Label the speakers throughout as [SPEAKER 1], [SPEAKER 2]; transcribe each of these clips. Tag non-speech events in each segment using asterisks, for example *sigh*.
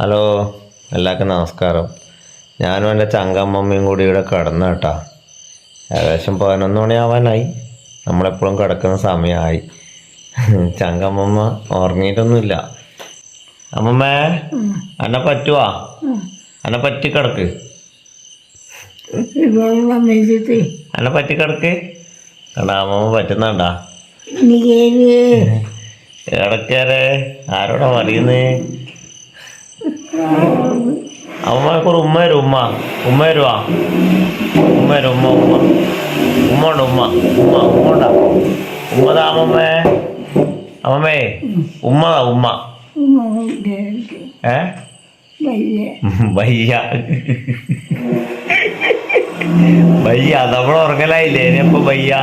[SPEAKER 1] Hello എല്ലാവർക്കും നമസ്കാരം. ഞാനും എന്റെ ചങ്കമ്മമ്മയും കൂടി ഇവിടെ കിടന്നു കേട്ടാ. ഏകദേശം പതിനൊന്ന് മണിയാവാനായി. നമ്മളെപ്പോഴും കിടക്കുന്ന സമയമായി. ചങ്കമ്മമ്മ ഉറങ്ങിയിട്ടൊന്നുമില്ല. അമ്മമ്മേ എന്നെ പറ്റുവാ? എന്നെ പറ്റി കിടക്ക്. എന്നെ പറ്റി കിടക്ക്. കണ്ടാ അമ്മമ്മ പറ്റുന്നുണ്ടാ? ഇടക്കേരെ ആരോടാ പറയുന്നേ? അമ്മയ്ക്ക് ഒരു ഉമ്മ വരും ഉമ്മ. ഉമ്മ വരുവാ. ഉമ്മ വരും ഉമ്മ ഉമ്മ. ഉമ്മ ഉണ്ട് ഉമ്മ. ഉമ്മ ഉമ്മ ഉണ്ടാ. ഉമ്മതാ അമ്മമ്മേ. അമ്മമ്മേ ഉമ്മതാ ഉമ്മ. ഏ? വയ്യ. വയ്യ. ഉറങ്ങലായില്ലേ? ഇനിയപ്പോ വയ്യ.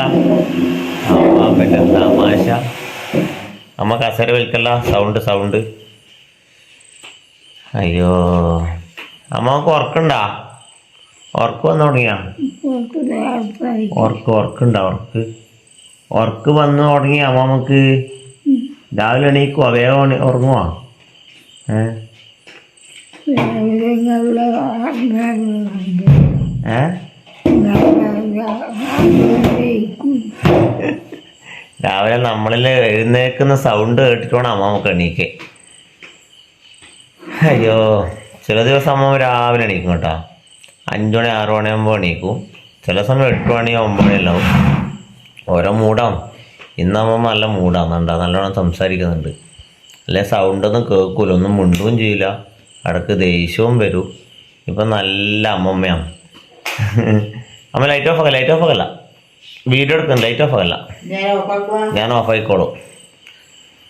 [SPEAKER 1] അമ്മ പിന്നെ തമാശ അമ്മ കസര വലിക്കല്ല സൗണ്ട് സൗണ്ട്. അയ്യോ. അമ്മയ്ക്ക് ഉറക്കണ്ടാ? ഉറക്ക് വന്നു തുടങ്ങിയാ? ഉറക്ക് ഉറക്കുണ്ടാ ഉറക്ക്? ഉറക്ക് വന്നു തുടങ്ങി അമ്മയ്ക്ക് രാവിലെ എണീക്കുവോ? വേഗം ഉറങ്ങുവാ? രാവിലെ നമ്മളിൽ എഴുന്നേക്കുന്ന സൗണ്ട് കേട്ടിട്ട് വേണം അമ്മ നമുക്ക് എണീക്ക്. അയ്യോ ചില ദിവസം അമ്മ രാവിലെ എണീക്കും കേട്ടോ. അഞ്ചു മണി ആറു മണിയാകുമ്പോൾ എണീക്കും. ചില സമയം എട്ട് മണി ഒമ്പത് മണി എല്ലാം ഓരോ മൂടാം ഇന്ന് അമ്മ നല്ല മൂടാന്നുണ്ടാ നല്ലോണം സംസാരിക്കുന്നുണ്ട്. അല്ലെ സൗണ്ടൊന്നും കേൾക്കൂല. ഒന്നും മുണ്ടുകയും ചെയ്യില്ല. ഇടയ്ക്ക് ദേഷ്യവും വരും. ഇപ്പം നല്ല അമ്മമ്മയാണ്. അമ്മ ലൈറ്റ് ഓഫ് ആക്കല്ല? ലൈറ്റ് ഓഫ് ആക്കല്ല. വീഡിയോ എടുക്കുന്നു ലൈറ്റ് ഓഫ് ആക്കല്ല. ഞാൻ ഓഫ് ആയിക്കോളും.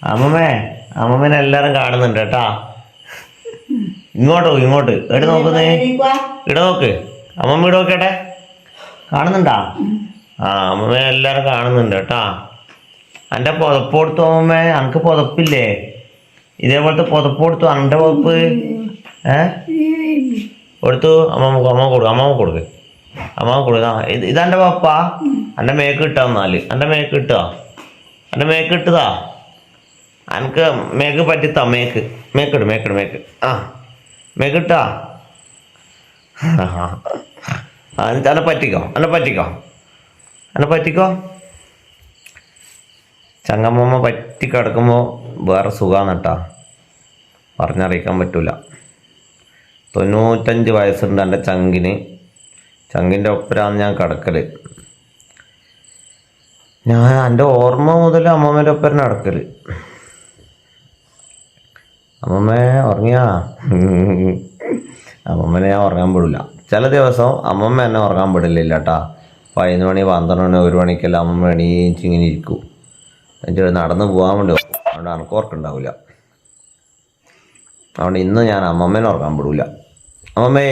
[SPEAKER 1] അമ്മമ്മേ അമ്മമ്മേനെ എല്ലാവരും കാണുന്നുണ്ട് കേട്ടാ. ഇങ്ങോട്ടോ ഇങ്ങോട്ട്. എവിടെ നോക്കുന്നേ? ഇവിടെ നോക്ക്. അമ്മമ്മ ഇവിടെ നോക്കട്ടെ കാണുന്നുണ്ടാ? ആ അമ്മമ്മ എല്ലാരും കാണുന്നുണ്ട് കേട്ടാ. എന്റെ പുതപ്പ് കൊടുത്തു അമ്മമ്മ? അനക്ക് പുതപ്പില്ലേ? ഇതേപോലത്തെ പുതപ്പ് കൊടുത്തു അന്റെ പുതപ്പ്? ഏ? കൊടുത്തു. അമ്മമ്മ അമ്മ കൊടുക്കും അമ്മമ്മ കൊടുക്ക്. അമ്മ കൊടുക്ക. ഇത് ഇതെന്റെ പപ്പ എന്റെ മേക്ക് ഇട്ടാ എന്നാൽ. എന്റെ മേക്ക് ഇട്ടാ? എന്റെ മേക്ക് ഇട്ടതാ? എനിക്ക് മേക്ക് പറ്റിത്താ മേക്ക്. മേക്കിട് മേക്കിട് മേക്ക് ആ. മേക്ക് ഇട്ടാ എന്നിട്ട് എന്നെ പറ്റിക്കോ? എന്നെ പറ്റിക്കോ? എന്നെ പറ്റിക്കോ? ചങ്ങമ്മ പറ്റി കിടക്കുമ്പോൾ വേറെ സുഖമാണ് കേട്ടോ. പറഞ്ഞറിയിക്കാൻ പറ്റില്ല തൊണ്ണൂറ്റഞ്ച് വയസ്സുണ്ട് എന്റെ ചങ്കിന്. ചങ്കിന്റെ ഒപ്പരാണ് ഞാൻ കിടക്കൽ ഞാൻ എന്റെ ഓർമ്മ മുതൽ അമ്മമ്മേന്റെ ഒപ്പരം നടക്കൽ. അമ്മമ്മേ ഉറങ്ങിയാ? അമ്മമ്മനെ ഞാൻ ഉറങ്ങാൻ പെടില്ല ചില ദിവസം അമ്മമ്മ എന്നെ ഉറങ്ങാൻ വിടില്ല കേട്ടാ പതിനൊന്ന് മണി പന്ത്രണ്ട് മണി ഒരു മണിക്കെല്ലാം അമ്മമ്മ എണീച്ച് ഇങ്ങനെ ഇരിക്കും. എന്നിട്ട് നടന്ന് പോകാൻ വേണ്ടി അതുകൊണ്ട് എനിക്ക് ഉറക്കുണ്ടാവില്ല അതുകൊണ്ട് ഇന്ന് ഞാൻ അമ്മമ്മേനെ ഉറങ്ങാൻ പെടില്ല അമ്മമ്മേ.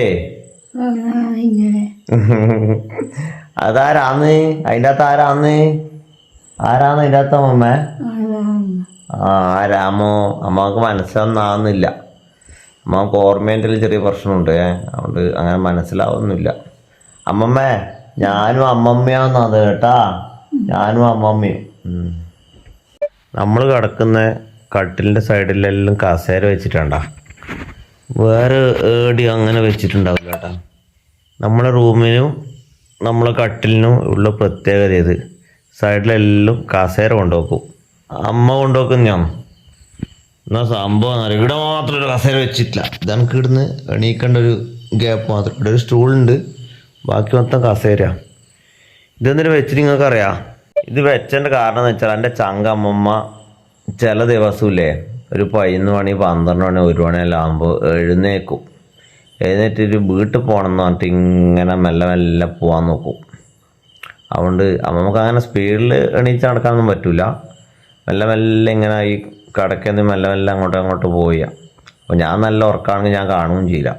[SPEAKER 1] അതാരാന്ന്? അതിന്റെ അകത്ത് ആരാന്ന്? ആരാന്ന് അതിന്റെ അകത്ത് അമ്മമ്മേ? ആരാമോ അമ്മയ്ക്ക് മനസ്സിലൊന്നാവുന്നില്ല അമ്മയ്ക്ക് ഓർമ്മേന്റെ ചെറിയ പ്രശ്നമുണ്ട്. അതുകൊണ്ട് അങ്ങനെ മനസ്സിലാവുന്നില്ല. അമ്മമ്മേ ഞാനും അമ്മമ്മയാന്നത് കേട്ടാ. ഞാനും അമ്മമ്മയും. നമ്മൾ കിടക്കുന്ന കട്ടിലിന്റെ സൈഡിലെല്ലാം കസേര വെച്ചിട്ടുണ്ടാ. വേറെ ഏടി അങ്ങനെ വെച്ചിട്ടുണ്ടാവില്ല കേട്ടാ. നമ്മളെ റൂമിനും നമ്മളെ കട്ടിലിനും ഉള്ള പ്രത്യേകത ഇത് സൈഡിലെല്ലാം കസേര കൊണ്ടുവെക്കും. അമ്മ കൊണ്ടുവെക്കുന്ന ഞാൻ. എന്നാ സംഭവം. ഇവിടെ മാത്രം ഒരു കസേര വെച്ചിട്ടില്ല. ഇതാണ് ഇവിടുന്ന് എണീക്കേണ്ട ഒരു ഗ്യാപ്പ് മാത്രം. ഇവിടെ ഒരു സ്റ്റൂളുണ്ട് ബാക്കി മൊത്തം കസേര ഇതെന്തിനു വെച്ചിട്ട് നിങ്ങൾക്ക് അറിയാം? ഇത് വെച്ചതിന്റെ കാരണം എന്ന് വെച്ചാൽ എന്റെ ചങ്ക അമ്മമ്മ ചില ദിവസമില്ലേ ഒരു പതിനൊന്ന് മണി പന്ത്രണ്ട് മണി ഒരു മണിയെല്ലാം ആകുമ്പോൾ എഴുന്നേക്കും എഴുന്നേറ്റ് ഒരു വീട്ടിൽ പോകണം എന്ന് പറഞ്ഞിട്ട് ഇങ്ങനെ മെല്ലെ മെല്ലെ പോകാൻ നോക്കും. അതുകൊണ്ട് അമ്മമ്മക്ക് അങ്ങനെ സ്പീഡിൽ എണീച്ച് നടക്കാനൊന്നും പറ്റില്ല മെല്ലെ മെല്ലെ ഇങ്ങനെ ഈ കടക്കുന്ന മെല്ലെ മെല്ലെ അങ്ങോട്ടും അങ്ങോട്ട് പോവുക. അപ്പോൾ ഞാൻ നല്ല ഉറക്കാണെങ്കിൽ ഞാൻ കാണുകയും ചെയ്യില്ല.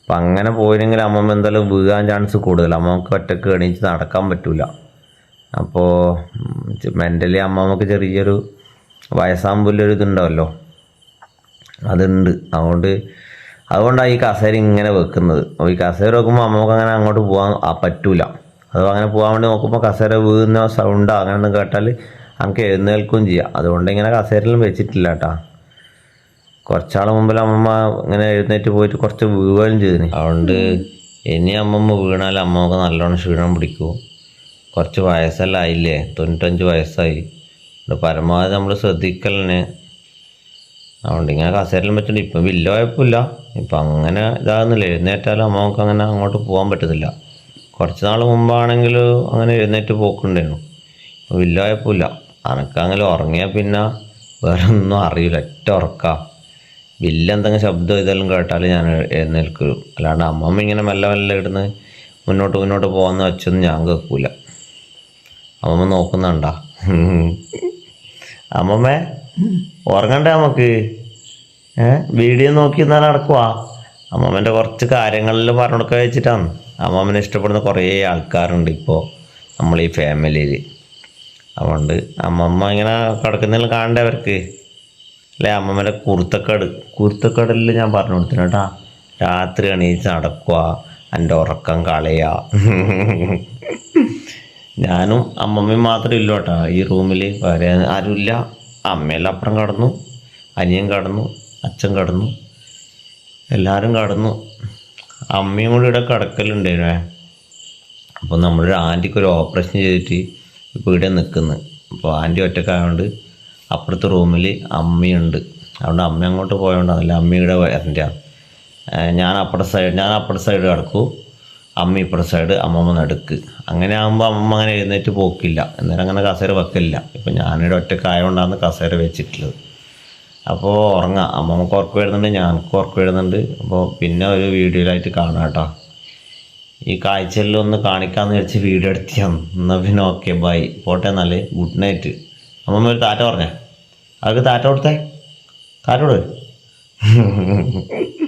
[SPEAKER 1] അപ്പം അങ്ങനെ പോയിരുന്നെങ്കിൽ അമ്മമ്മ എന്തായാലും വീഴാൻ ചാൻസ് കൂടുതൽ. അമ്മമ്മക്ക് ഒറ്റയ്ക്ക് എണീച്ച് നടക്കാൻ പറ്റില്ല അപ്പോൾ മെന്റലി അമ്മമ്മക്ക് ചെറിയൊരു വയസ്സാമ്പുല്ലൊരു ഇതുണ്ടാവല്ലോ അതുണ്ട്. അതുകൊണ്ട് അതുകൊണ്ടാണ് ഈ കസേര ഇങ്ങനെ വെക്കുന്നത്. അപ്പോൾ ഈ കസേര വെക്കുമ്പോൾ അമ്മമ്മക്ക് അങ്ങനെ അങ്ങോട്ട് പോകാൻ പറ്റൂല. അത് അങ്ങനെ പോകാൻ വേണ്ടി നോക്കുമ്പോൾ കസേര വീഴുന്ന സൗണ്ടോ അങ്ങനെ കേട്ടാൽ നമുക്ക് എഴുന്നേൽക്കുകയും ചെയ്യാം. അതുകൊണ്ട് ഇങ്ങനെ കസേരയിലും വെച്ചിട്ടില്ല കേട്ടാ കുറച്ചാൾ മുമ്പിൽ അമ്മമ്മ ഇങ്ങനെ എഴുന്നേറ്റ് പോയിട്ട് കുറച്ച് വീഴുകയും ചെയ്തിന്. അതുകൊണ്ട് ഇനി അമ്മമ്മ വീണാൽ അമ്മമ്മക്ക് നല്ലോണം ക്ഷീണം പിടിക്കും. കുറച്ച് വയസ്സെല്ലാം ആയില്ലേ? തൊണ്ണൂറ്റഞ്ച് വയസ്സായി. പരമാവധി നമ്മൾ ശ്രദ്ധിക്കലിന്. അതുകൊണ്ട് ഇങ്ങനെ കസേരയിലും വെച്ചിട്ട് ഇപ്പം വലിയ കുഴപ്പമില്ല. ഇപ്പം അങ്ങനെ ഇതാകുന്നില്ല. എഴുന്നേറ്റാലും അമ്മയ്ക്ക് അങ്ങനെ അങ്ങോട്ട് പോകാൻ പറ്റത്തില്ല. കുറച്ച് നാൾ മുമ്പാണെങ്കിൽ അങ്ങനെ എഴുന്നേറ്റ് പോക്കുണ്ടായിരുന്നു. വലിയ കുഴപ്പമില്ല. അനക്കങ്ങനെ ഉറങ്ങിയാൽ പിന്നെ വേറെ ഒന്നും അറിയില്ല. ഒറ്റ ഉറക്കാം. വലിയ എന്തെങ്കിലും ശബ്ദം ഇതെല്ലാം കേട്ടാൽ ഞാൻ എഴുന്നേൽക്കും. അല്ലാണ്ട് അമ്മമ്മ ഇങ്ങനെ മെല്ലെ മെല്ലെ ഇടുന്ന് മുന്നോട്ട് മുന്നോട്ട് പോകുന്ന വെച്ചൊന്നും ഞാൻ കേൾക്കൂല. അമ്മമ്മ നോക്കുന്നുണ്ടാ. അമ്മമ്മേ ഉറങ്ങണ്ടേ നമുക്ക് വീഡിയോ നോക്കി എന്നാൽ നടക്കുവാ. അമ്മമ്മേന്റെ കുറച്ച് കാര്യങ്ങളിൽ പറഞ്ഞു കൊടുക്കാൻ വെച്ചിട്ടാണ്. അമ്മമ്മനെ ഇഷ്ടപ്പെടുന്ന കുറേ ആൾക്കാരുണ്ട് ഇപ്പോൾ നമ്മൾ ഈ ഫാമിലിയിൽ അതുകൊണ്ട് അമ്മമ്മ ഇങ്ങനെ കിടക്കുന്നതിൽ കാണണ്ടേ അവർക്ക്? അല്ലേ അമ്മമ്മേന്റെ കുർത്തക്കട്. കുർത്തക്കടലിൽ ഞാൻ പറഞ്ഞു കൊടുത്തു കേട്ടാ രാത്രി എണീച്ച് നടക്കുക എന്റെ ഉറക്കം കളയുക ഞാനും അമ്മമ്മയും മാത്രമേ ഇല്ല കേട്ടോ. ഈ റൂമിൽ വേറെ ആരുമില്ല. അമ്മയെല്ലാം അപ്പുറം കടന്നു അനിയൻ കടന്നു അച്ഛൻ കടന്നു എല്ലാവരും കടന്നു. അമ്മയും കൂടി ഇവിടെ കിടക്കലുണ്ടായിരുന്നേ. അപ്പോൾ നമ്മളൊരു ആന്റിക്ക് ഒരു ഓപ്പറേഷൻ ചെയ്തിട്ട് ഇപ്പോൾ ഇവിടെ നിൽക്കുന്നു അപ്പോൾ ആന്റി ഒറ്റക്കായതുകൊണ്ട് അപ്പുറത്തെ റൂമിൽ അമ്മയുണ്ട്. അതുകൊണ്ട് അമ്മ അങ്ങോട്ട് പോയതുകൊണ്ടാണല്ല അമ്മയുടെ വരണ്ട. ഞാൻ അപ്പുറത്തെ സൈഡ് ഞാൻ അപ്പുറത്തെ സൈഡ് കിടക്കും. അമ്മ ഇപ്പുറത്തെ സൈഡ് അമ്മമ്മ നടുക്ക്. അങ്ങനെ ആകുമ്പോൾ അമ്മമ്മ അങ്ങനെ എഴുന്നേറ്റ് പോക്കില്ല. അന്നേരം അങ്ങനെ കസേര വെക്കില്ല ഇപ്പം ഞാനിവിടെ ഒറ്റക്കായതുകൊണ്ടാണ് കസേര വെച്ചിട്ടുള്ളത്. അപ്പോൾ ഉറങ്ങാം. അമ്മമ്മക്ക് ഉറക്കം വരുന്നുണ്ട് ഞാൻ ഉറക്കം വരുന്നുണ്ട്. അപ്പോൾ പിന്നെ ഒരു വീഡിയോയിലായിട്ട് കാണാം കേട്ടോ. ഈ കാഴ്ചയെല്ലാം ഒന്ന് കാണിക്കാന്ന് വിചാരിച്ച് വീഡിയോ എടുത്തിയാണ് എന്നാൽ പിന്നെ ഓക്കെ ബൈ പോട്ടെ എന്നാൽ. ഗുഡ് നൈറ്റ് അമ്മമ്മ ഒരു താറ്റ പറഞ്ഞേ. അവർക്ക് താറ്റ കൊടുത്തേ? താറ്റ കൊടു *laughs*